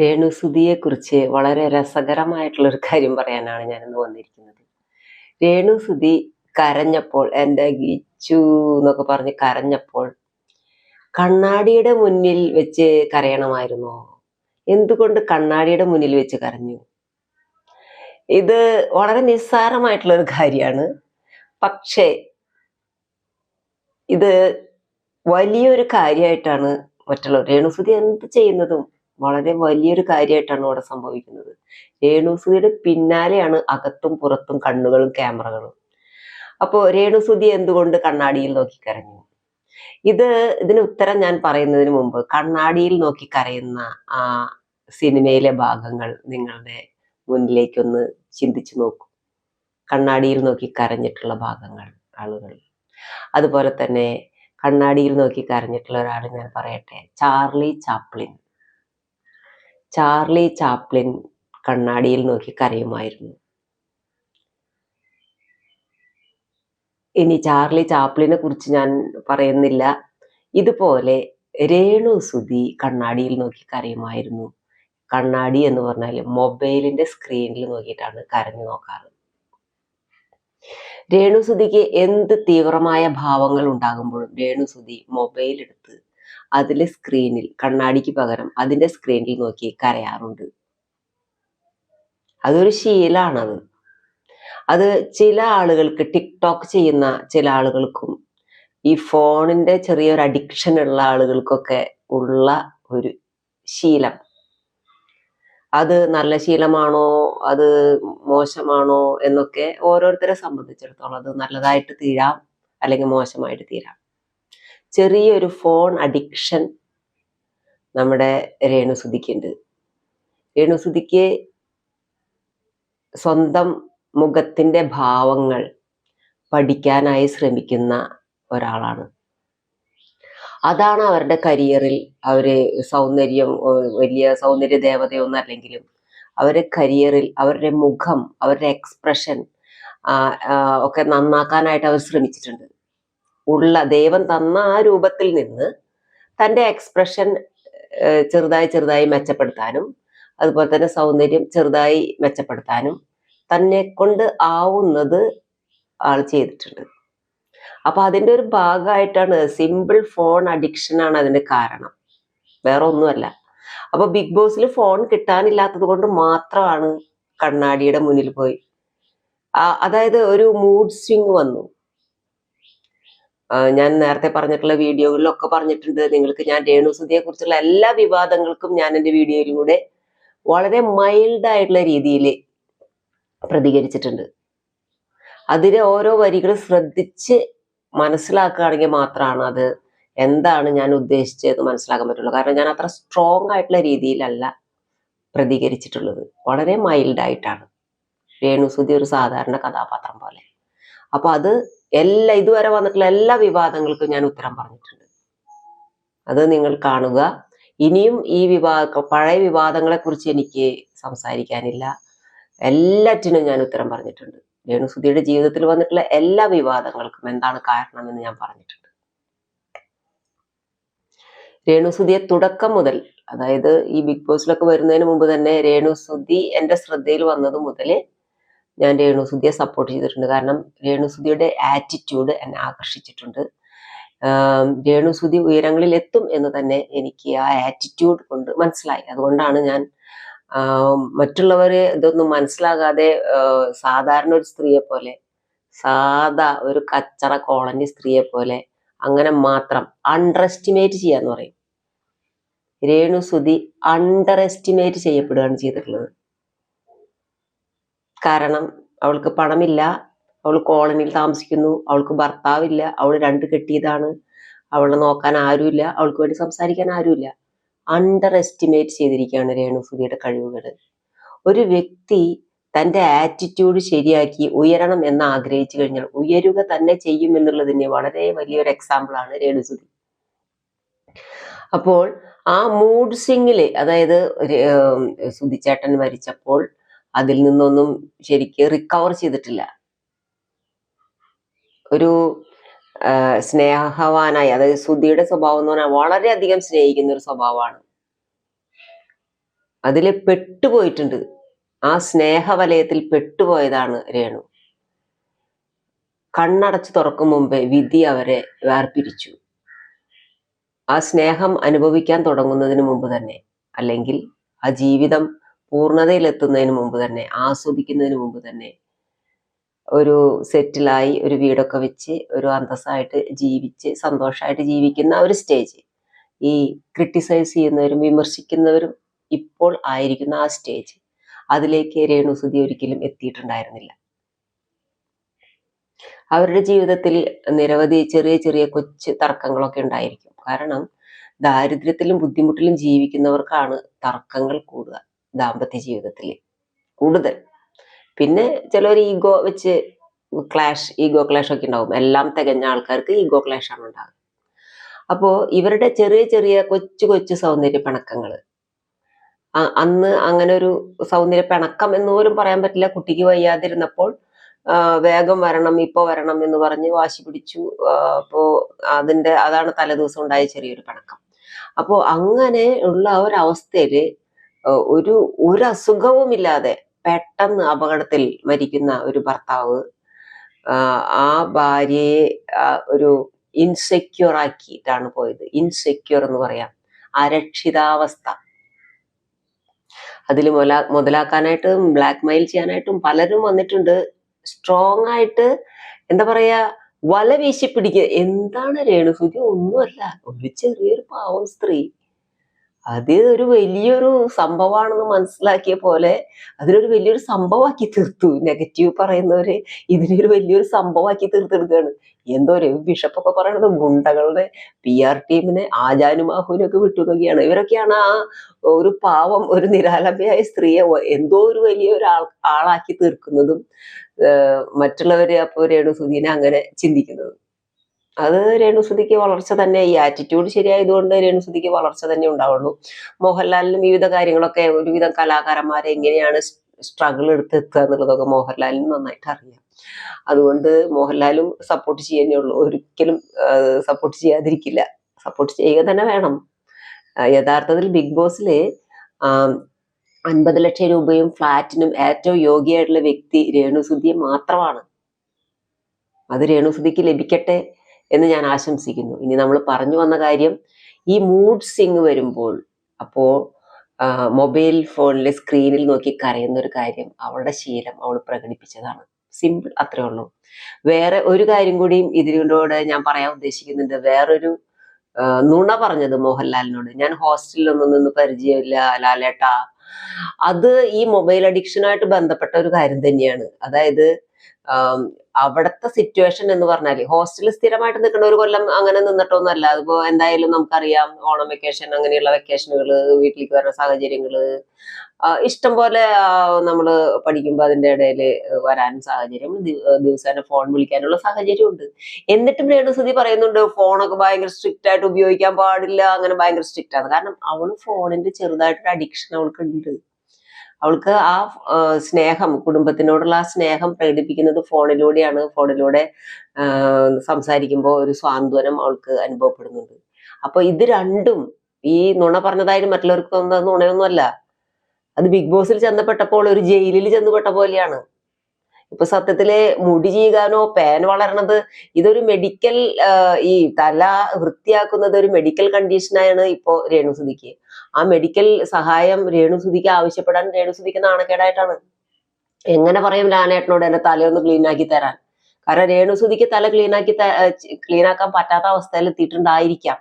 രേണുസുതിയെ കുറിച്ച് വളരെ രസകരമായിട്ടുള്ളൊരു കാര്യം പറയാനാണ് ഞാനിന്ന് വന്നിരിക്കുന്നത്. രേണുസുതി കരഞ്ഞപ്പോൾ എന്റെ ഗിച്ചു എന്നൊക്കെ പറഞ്ഞ് കരഞ്ഞപ്പോൾ കണ്ണാടിയുടെ മുന്നിൽ വെച്ച് കരയണമായിരുന്നോ. എന്തുകൊണ്ട് കണ്ണാടിയുടെ മുന്നിൽ വെച്ച് കരഞ്ഞു? ഇത് വളരെ നിസ്സാരമായിട്ടുള്ളൊരു കാര്യമാണ്. പക്ഷേ ഇത് വലിയൊരു കാര്യമായിട്ടാണ് മറ്റുള്ളവർ. രേണുസുതി എന്ത് ചെയ്യുന്നതും വളരെ വലിയൊരു കാര്യമായിട്ടാണ് ഇവിടെ സംഭവിക്കുന്നത്. രേണുസുതിയുടെ പിന്നാലെയാണ് അകത്തും പുറത്തും കണ്ണുകളും ക്യാമറകളും. അപ്പോൾ രേണുസുതി എന്തുകൊണ്ട് കണ്ണാടിയിൽ നോക്കി കരഞ്ഞു? ഇത് ഇതിന് ഉത്തരം ഞാൻ പറയുന്നതിന് മുമ്പ് കണ്ണാടിയിൽ നോക്കി കരയുന്ന ആ സിനിമയിലെ ഭാഗങ്ങൾ നിങ്ങളുടെ മുന്നിലേക്കൊന്ന് ചിന്തിച്ചു നോക്കൂ. കണ്ണാടിയിൽ നോക്കി കരഞ്ഞിട്ടുള്ള ഭാഗങ്ങൾ ആളുകൾ. അതുപോലെ തന്നെ കണ്ണാടിയിൽ നോക്കി കരഞ്ഞിട്ടുള്ള ഒരാൾ ഞാൻ പറയട്ടെ ചാർലി ചാപ്ലിൻ. ചാർലി ചാപ്ലിൻ കണ്ണാടിയിൽ നോക്കി കരയുമായിരുന്നു. ഇനി ചാർലി ചാപ്ലിനെ കുറിച്ച് ഞാൻ പറയുന്നില്ല. ഇതുപോലെ രേണു സുധി കണ്ണാടിയിൽ നോക്കി കരയുമായിരുന്നു. കണ്ണാടി എന്ന് പറഞ്ഞാൽ മൊബൈലിന്റെ സ്ക്രീനിൽ നോക്കിയിട്ടാണ് കരഞ്ഞു നോക്കാറ്. രേണുസുതിക്ക് എന്ത് തീവ്രമായ ഭാവങ്ങൾ ഉണ്ടാകുമ്പോഴും രേണുസുതി മൊബൈൽ എടുത്ത് അതിലെ സ്ക്രീനിൽ കണ്ണാടിക്ക് പകരം അതിന്റെ സ്ക്രീനിൽ നോക്കി കരയാറുണ്ട്. അതൊരു ശീലാണത്. അത് ചില ആളുകൾക്ക് ടിക്ടോക്ക് ചെയ്യുന്ന ചില ആളുകൾക്കും ഈ ഫോണിന്റെ ചെറിയൊരു അഡിക്ഷൻ ഉള്ള ആളുകൾക്കൊക്കെ ഉള്ള ഒരു ശീലം. അത് നല്ല ശീലമാണോ? അത് മോശമാണോ? എന്നൊക്കെ ഓരോരുത്തരെ സംബന്ധിച്ചിടത്തോളം അത് നല്ലതായിട്ട് തീരാം അല്ലെങ്കിൽ മോശമായിട്ട് തീരാം. ചെറിയൊരു ഫോൺ അഡിക്ഷൻ നമ്മുടെ രേണുസുതിക്കുണ്ട് രേണുസുതിക്ക് സ്വന്തം മുഖത്തിന്റെ ഭാവങ്ങൾ പഠിക്കാനായി ശ്രമിക്കുന്ന ഒരാളാണ്. അതാണ് അവരുടെ കരിയറിൽ അവർ സൗന്ദര്യം വലിയ സൗന്ദര്യ ദേവതയൊന്നും അല്ലെങ്കിലും അവരുടെ കരിയറിൽ അവരുടെ മുഖം അവരുടെ എക്സ്പ്രഷൻ ഒക്കെ നന്നാക്കാനായിട്ട് അവർ ശ്രമിച്ചിട്ടുണ്ട്. ഉള്ള ദൈവം തന്ന ആ രൂപത്തിൽ നിന്ന് തന്റെ എക്സ്പ്രഷൻ ചെറുതായി ചെറുതായി മെച്ചപ്പെടുത്താനും അതുപോലെ തന്നെ സൗന്ദര്യം ചെറുതായി മെച്ചപ്പെടുത്താനും തന്നെ കൊണ്ട് ആവുന്നത് ആൾ ചെയ്തിട്ടുണ്ട്. അപ്പൊ അതിന്റെ ഒരു ഭാഗമായിട്ടാണ് സിമ്പിൾ ഫോൺ അഡിക്ഷൻ ആണ് കാരണം. വേറെ ഒന്നുമല്ല. അപ്പൊ ബിഗ് ബോസിൽ ഫോൺ കിട്ടാനില്ലാത്തത് കൊണ്ട് മാത്രമാണ് കണ്ണാടിയുടെ മുന്നിൽ പോയി. അതായത് ഒരു മൂഡ് സ്വിങ് വന്നു. ഞാൻ നേരത്തെ പറഞ്ഞിട്ടുള്ള വീഡിയോകളിലൊക്കെ പറഞ്ഞിട്ടുണ്ട്. നിങ്ങൾക്ക് ഞാൻ രേണുസുതിയെ കുറിച്ചുള്ള എല്ലാ വിവാദങ്ങൾക്കും ഞാൻ എന്റെ വീഡിയോയിലൂടെ വളരെ മൈൽഡ് ആയിട്ടുള്ള രീതിയിൽ പ്രതികരിച്ചിട്ടുണ്ട്. അതിലെ ഓരോ വരികൾ ശ്രദ്ധിച്ച് മനസ്സിലാക്കുകയാണെങ്കിൽ മാത്രമാണ് അത് എന്താണ് ഞാൻ ഉദ്ദേശിച്ചത് മനസ്സിലാക്കാൻ പറ്റുള്ളൂ. കാരണം ഞാൻ അത്ര സ്ട്രോങ് ആയിട്ടുള്ള രീതിയിലല്ല പ്രതികരിച്ചിട്ടുള്ളത്. വളരെ മൈൽഡായിട്ടാണ് രേണുസുതി ഒരു സാധാരണ കഥാപാത്രം പോലെ. അപ്പോൾ അത് എല്ലാ ഇതുവരെ വന്നിട്ടുള്ള എല്ലാ വിവാദങ്ങൾക്കും ഞാൻ ഉത്തരം പറഞ്ഞിട്ടുണ്ട്. അത് നിങ്ങൾ കാണുക. ഇനിയും ഈ വിവാദ പഴയ വിവാദങ്ങളെ കുറിച്ച് എനിക്ക് സംസാരിക്കാനില്ല. എല്ലാറ്റിനും ഞാൻ ഉത്തരം പറഞ്ഞിട്ടുണ്ട്. രേണുസുതിയുടെ ജീവിതത്തിൽ വന്നിട്ടുള്ള എല്ലാ വിവാദങ്ങൾക്കും എന്താണ് കാരണമെന്ന് ഞാൻ പറഞ്ഞിട്ടുണ്ട്. രേണുസുതിയെ തുടക്കം മുതൽ അതായത് ഈ ബിഗ് ബോസിലൊക്കെ വരുന്നതിന് മുമ്പ് തന്നെ രേണുസുതി എന്റെ ശ്രദ്ധയിൽ വന്നത് മുതൽ ഞാൻ രേണുസുതിയെ സപ്പോർട്ട് ചെയ്തിട്ടുണ്ട്. കാരണം രേണുസുതിയുടെ ആറ്റിറ്റ്യൂഡ് എന്നെ ആകർഷിച്ചിട്ടുണ്ട്. രേണുസുതി ഉയരങ്ങളിൽ എത്തും എന്ന് തന്നെ എനിക്ക് ആ ആറ്റിറ്റ്യൂഡ് കൊണ്ട് മനസ്സിലായി. അതുകൊണ്ടാണ് ഞാൻ മറ്റുള്ളവരെ ഇതൊന്നും മനസ്സിലാകാതെ സാധാരണ ഒരു സ്ത്രീയെ പോലെ സാധാ ഒരു കച്ചറ കോളനി സ്ത്രീയെ പോലെ അങ്ങനെ മാത്രം അണ്ടർ എസ്റ്റിമേറ്റ് ചെയ്യാന്ന് പറയും. രേണുസുതി അണ്ടർ എസ്റ്റിമേറ്റ് ചെയ്യപ്പെടുകയാണ് ചെയ്തിട്ടുള്ളത്. കാരണം അവൾക്ക് പണമില്ല. അവൾ കോളനിയിൽ താമസിക്കുന്നു. അവൾക്ക് ഭർത്താവില്ല. അവൾ രണ്ട് കെട്ടിയതാണ്. അവളെ നോക്കാൻ ആരുമില്ല. അവൾക്ക് വേണ്ടി സംസാരിക്കാൻ ആരുമില്ല. അണ്ടർ എസ്റ്റിമേറ്റ് ചെയ്തിരിക്കുകയാണ് രേണുസുതിയുടെ കഴിവുകൾ ഒരു വ്യക്തി തന്റെ ആറ്റിറ്റ്യൂഡ് ശരിയാക്കി ഉയരണം എന്ന് ആഗ്രഹിച്ചു കഴിഞ്ഞാൽ ഉയരുക തന്നെ ചെയ്യും എന്നുള്ളതിന് വളരെ വലിയൊരു എക്സാമ്പിൾ ആണ് രേണുസുതി അപ്പോൾ ആ മൂഡ് സ്വിങ്ങിൽ അതായത് സുധിച്ചേട്ടൻ മരിച്ചപ്പോൾ അതിൽ നിന്നൊന്നും ശരിക്ക് റിക്കവർ ചെയ്തിട്ടില്ല. ഒരു സ്നേഹവാനായി അതായത് സുധിയുടെ സ്വഭാവം എന്ന് പറഞ്ഞാൽ വളരെയധികം സ്നേഹിക്കുന്ന ഒരു സ്വഭാവമാണ്. അതിൽ പെട്ടുപോയിട്ടുണ്ട്. ആ സ്നേഹവലയത്തിൽ പെട്ടുപോയതാണ് രേണു. കണ്ണടച്ചു തുറക്കും മുമ്പേ വിധി അവരെ വേർപിരിച്ചു. ആ സ്നേഹം അനുഭവിക്കാൻ തുടങ്ങുന്നതിന് മുമ്പ് തന്നെ അല്ലെങ്കിൽ ആ ജീവിതം പൂർണതയിലെത്തുന്നതിന് മുമ്പ് തന്നെ ആസ്വദിക്കുന്നതിന് മുമ്പ് തന്നെ ഒരു സെറ്റിലായി ഒരു വീടൊക്കെ വെച്ച് ഒരു അന്തസ്സായിട്ട് ജീവിച്ച് സന്തോഷമായിട്ട് ജീവിക്കുന്ന ഒരു സ്റ്റേജ്. ഈ ക്രിട്ടിസൈസ് ചെയ്യുന്നവരും വിമർശിക്കുന്നവരും ഇപ്പോൾ ആയിരിക്കുന്ന ആ സ്റ്റേജ്. അതിലേക്ക് രേണുസുതി ഒരിക്കലും എത്തിയിട്ടുണ്ടായിരുന്നില്ല. അവരുടെ ജീവിതത്തിൽ നിരവധി ചെറിയ ചെറിയ കൊച്ചു തർക്കങ്ങളൊക്കെ ഉണ്ടായിരിക്കും. കാരണം ദാരിദ്ര്യത്തിലും ബുദ്ധിമുട്ടിലും ജീവിക്കുന്നവർക്കാണ് തർക്കങ്ങൾ കൂടുക. ദാമ്പത്യ ജീവിതത്തിൽ കൂടുതൽ. പിന്നെ ചിലർ ഈഗോ വെച്ച് ക്ലാഷ് ഈഗോ ക്ലാഷ് ഒക്കെ ഉണ്ടാവും എല്ലാം തികഞ്ഞ ആൾക്കാർക്ക് ഈഗോ ക്ലാഷ് ആണ് ഉണ്ടാകുന്നത് അപ്പോ ഇവരുടെ ചെറിയ ചെറിയ കൊച്ചു കൊച്ചു സൗന്ദര്യ പിണക്കങ്ങൾ അന്ന് അങ്ങനെ ഒരു സൗന്ദര്യ പിണക്കം എന്ന് പോലും പറയാൻ പറ്റില്ല. കുട്ടിക്ക് വയ്യാതിരുന്നപ്പോൾ വേഗം വരണം ഇപ്പൊ വരണം എന്ന് പറഞ്ഞ് വാശി പിടിച്ചു. അപ്പോ അതിന്റെ അതാണ് തലേദിവസം ഉണ്ടായ ചെറിയൊരു പിണക്കം. അപ്പോ അങ്ങനെ ഉള്ള ആ ഒരു ഒരു അസുഖവുമില്ലാതെ പെട്ടെന്ന് അപകടത്തിൽ മരിക്കുന്ന ഒരു ഭർത്താവ് ആ, ആ ഭാര്യയെ ഒരു ഇൻസെക്യൂർ ആക്കിയിട്ടാണ് പോയത്. ഇൻസെക്യൂർ എന്ന് പറയാം. അരക്ഷിതാവസ്ഥ. അതിൽ മുല മുതലാക്കാനായിട്ടും ബ്ലാക്ക് മെയിൽ ചെയ്യാനായിട്ടും പലരും വന്നിട്ടുണ്ട്. സ്ട്രോങ് ആയിട്ട് എന്താ പറയാ വല വീശി പിടിക്കുക എന്താണ് രേണുസൂചി ഒന്നുമല്ല. ഒരു ചെറിയൊരു പാവം സ്ത്രീ. അത് ഒരു വലിയൊരു സംഭവമാണെന്ന് മനസ്സിലാക്കിയ പോലെ അതിനൊരു വലിയൊരു സംഭവമാക്കി തീർത്തു. നെഗറ്റീവ് പറയുന്നവര് ഇതിനൊരു വലിയൊരു സംഭവമാക്കി തീർത്തെടുക്കുകയാണ്. എന്തോ ഒരു ബിഷപ്പൊക്കെ പറയണത് ഗുണ്ടകളുടെ പി ആർ ടീമിനെ ആജാനും ആഹുവിനൊക്കെ ഒക്കെ വിട്ടുകൊടുക്കുകയാണ് ഇവരൊക്കെയാണ് ആ ഒരു പാവം ഒരു നിരാലംബയായ സ്ത്രീയെ എന്തോ ഒരു വലിയ ആൾ ആളാക്കി തീർക്കുന്നതും മറ്റുള്ളവരെ അപ്പോൾ സുധീന അങ്ങനെ ചിന്തിക്കുന്നതും. അത് രേണുസുതിക്ക് വളർച്ച തന്നെ ഈ ആറ്റിറ്റ്യൂഡ് ശരിയായതുകൊണ്ട് രേണുസുതിക്ക് വളർച്ച തന്നെ ഉണ്ടാവുള്ളൂ. മോഹൻലാലിനും വിവിധ കാര്യങ്ങളൊക്കെ ഒരുവിധ കലാകാരന്മാരെ എങ്ങനെയാണ് സ്ട്രഗിൾ എടുത്ത് എത്തുക എന്നുള്ളതൊക്കെ മോഹൻലാലിന് നന്നായിട്ട് അറിയാം. അതുകൊണ്ട് മോഹൻലാലും സപ്പോർട്ട് ചെയ്യുന്നേ ഉള്ളൂ. ഒരിക്കലും സപ്പോർട്ട് ചെയ്യാതിരിക്കില്ല. സപ്പോർട്ട് ചെയ്യുക തന്നെ വേണം. യഥാർത്ഥത്തിൽ ബിഗ് ബോസിൽ അൻപത് ലക്ഷം രൂപയും ഫ്ലാറ്റിനും ഏറ്റവും യോഗ്യമായിട്ടുള്ള വ്യക്തി രേണുസുതിയെ മാത്രമാണ്. അത് രേണുസുതിക്ക് ലഭിക്കട്ടെ എന്ന് ഞാൻ ആശംസിക്കുന്നു. ഇനി നമ്മൾ പറഞ്ഞു വന്ന കാര്യം ഈ മൂഡ് സിങ് വരുമ്പോൾ അപ്പോൾ മൊബൈൽ ഫോണിലെ സ്ക്രീനിൽ നോക്കി കരയുന്ന ഒരു കാര്യം അവളുടെ ശീലം അവൾ പ്രകടിപ്പിച്ചതാണ്. സിമ്പിൾ അത്രേ ഉള്ളൂ. വേറെ ഒരു കാര്യം കൂടിയും ഇതിനോട് ഞാൻ പറയാൻ ഉദ്ദേശിക്കുന്നുണ്ട്. വേറൊരു നുണ പറഞ്ഞത് മോഹൻലാലിനോട്. ഞാൻ ഹോസ്റ്റലിലൊന്നും നിന്ന് പരിചയമില്ല ലാലേട്ടാ. അത് ഈ മൊബൈൽ അഡിക്ഷനായിട്ട് ബന്ധപ്പെട്ട ഒരു കാര്യം തന്നെയാണ്. അതായത് അവിടുത്തെ സിറ്റുവേഷൻ എന്ന് പറഞ്ഞാൽ ഹോസ്റ്റലിൽ സ്ഥിരമായിട്ട് നിൽക്കുന്ന ഒരു കൊല്ലം അങ്ങനെ നിന്നിട്ടൊന്നുമല്ല. അതിപ്പോ എന്തായാലും നമുക്കറിയാം ഓണം വെക്കേഷൻ അങ്ങനെയുള്ള വെക്കേഷനുകൾ വീട്ടിലേക്ക് വരുന്ന സാഹചര്യങ്ങൾ. ഇഷ്ടം പോലെ നമ്മൾ പഠിക്കുമ്പോൾ അതിന്റെ ഇടയിൽ വരാൻ സാഹചര്യം ദിവസേന ഫോൺ വിളിക്കാനുള്ള സാഹചര്യം ഉണ്ട്. എന്നിട്ടും രേണുസുതി പറയുന്നുണ്ട് ഫോണൊക്കെ ഭയങ്കര സ്ട്രിക്റ്റ് ആയിട്ട് ഉപയോഗിക്കാൻ പാടില്ല. അങ്ങനെ ഭയങ്കര സ്ട്രിക്റ്റ് ആണ്. കാരണം അവൾ ഫോണിന്റെ ചെറുതായിട്ടൊരു അഡിക്ഷൻ അവൾക്ക് ഉണ്ട് അവൾക്ക് ആ സ്നേഹം കുടുംബത്തിനോടുള്ള ആ സ്നേഹം പ്രകടിപ്പിക്കുന്നത് ഫോണിലൂടെയാണ്. ഫോണിലൂടെ സംസാരിക്കുമ്പോൾ ഒരു സ്വാന്തനം അവൾക്ക് അനുഭവപ്പെടുന്നുണ്ട്. അപ്പൊ ഇത് രണ്ടും ഈ നുണ പറഞ്ഞതായാലും മറ്റുള്ളവർക്ക് നുണയൊന്നുമല്ല. അത് ബിഗ് ബോസിൽ ചെന്നപ്പെട്ടപ്പോൾ ഒരു ജയിലിൽ ചെന്നപ്പെട്ട പോലെയാണ്. ഇപ്പൊ സത്യത്തിൽ മുടി ചീകാനോ പേൻ വളരണത് ഇതൊരു മെഡിക്കൽ ഈ തല വൃത്തിയാക്കുന്നത് ഒരു മെഡിക്കൽ കണ്ടീഷനാണ് ഇപ്പോ രേണുസുതിക്ക്. ആ മെഡിക്കൽ സഹായം രേണുസുതിക്ക് ആവശ്യപ്പെടാൻ രേണുസുതിക്ക് നാണക്കേടായിട്ടാണ്. എങ്ങനെ പറയും ലാനേട്ടനോട് എന്റെ തലയൊന്ന് ക്ലീൻ ആക്കി തരാൻ. കാരണം രേണുസുതിക്ക് തല ക്ലീൻ ആക്കി ക്ലീൻ ആക്കാൻ പറ്റാത്ത അവസ്ഥയിൽ എത്തിയിട്ടുണ്ടായിരിക്കാം.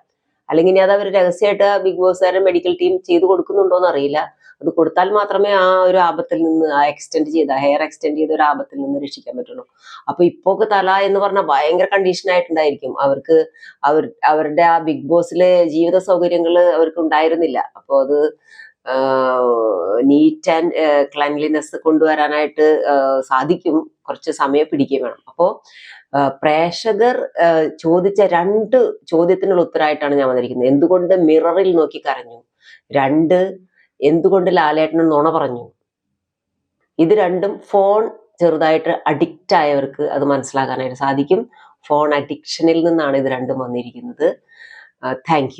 അല്ലെങ്കിൽ ഇനി അത് അവർ രഹസ്യമായിട്ട് ബിഗ് ബോസുകാരുടെ മെഡിക്കൽ ടീം ചെയ്തു കൊടുക്കുന്നുണ്ടോ എന്ന് അറിയില്ല. അത് കൊടുത്താൽ മാത്രമേ ആ ഒരു ആപത്തിൽ നിന്ന് ആ എക്സ്റ്റെൻഡ് ചെയ്ത ഹെയർ എക്സ്റ്റെൻഡ് ചെയ്ത ഒരു ആപത്തിൽ നിന്ന് രക്ഷിക്കാൻ പറ്റുള്ളൂ. അപ്പൊ ഇപ്പോക്ക് തല എന്ന് പറഞ്ഞാൽ ഭയങ്കര കണ്ടീഷൻ ആയിട്ടുണ്ടായിരിക്കും. അവർക്ക് അവർ അവരുടെ ആ ബിഗ് ബോസിലെ ജീവിത സൗകര്യങ്ങൾ അവർക്ക് ഉണ്ടായിരുന്നില്ല. അപ്പോൾ അത് നീറ്റ് ആൻഡ് ക്ലൻലിനെസ് കൊണ്ടുവരാനായിട്ട് സാധിക്കും. കുറച്ച് സമയം പിടിക്കുകയും വേണം. അപ്പോൾ പ്രേക്ഷകർ ചോദിച്ച രണ്ട് ചോദ്യത്തിനുള്ള ഉത്തരമായിട്ടാണ് ഞാൻ വന്നിരിക്കുന്നത്. എന്തുകൊണ്ട് മിററിൽ നോക്കി കരഞ്ഞു? രണ്ട് എന്തുകൊണ്ട് ലാലേട്ടന് നുണ പറഞ്ഞു? ഇത് രണ്ടും ഫോൺ ചെറുതായിട്ട് അഡിക്റ്റ് ആയവർക്ക് അത് മനസ്സിലാക്കാനായിട്ട് സാധിക്കും. ഫോൺ അഡിക്ഷനിൽ നിന്നാണ് ഇത് രണ്ടും വന്നിരിക്കുന്നത്. താങ്ക്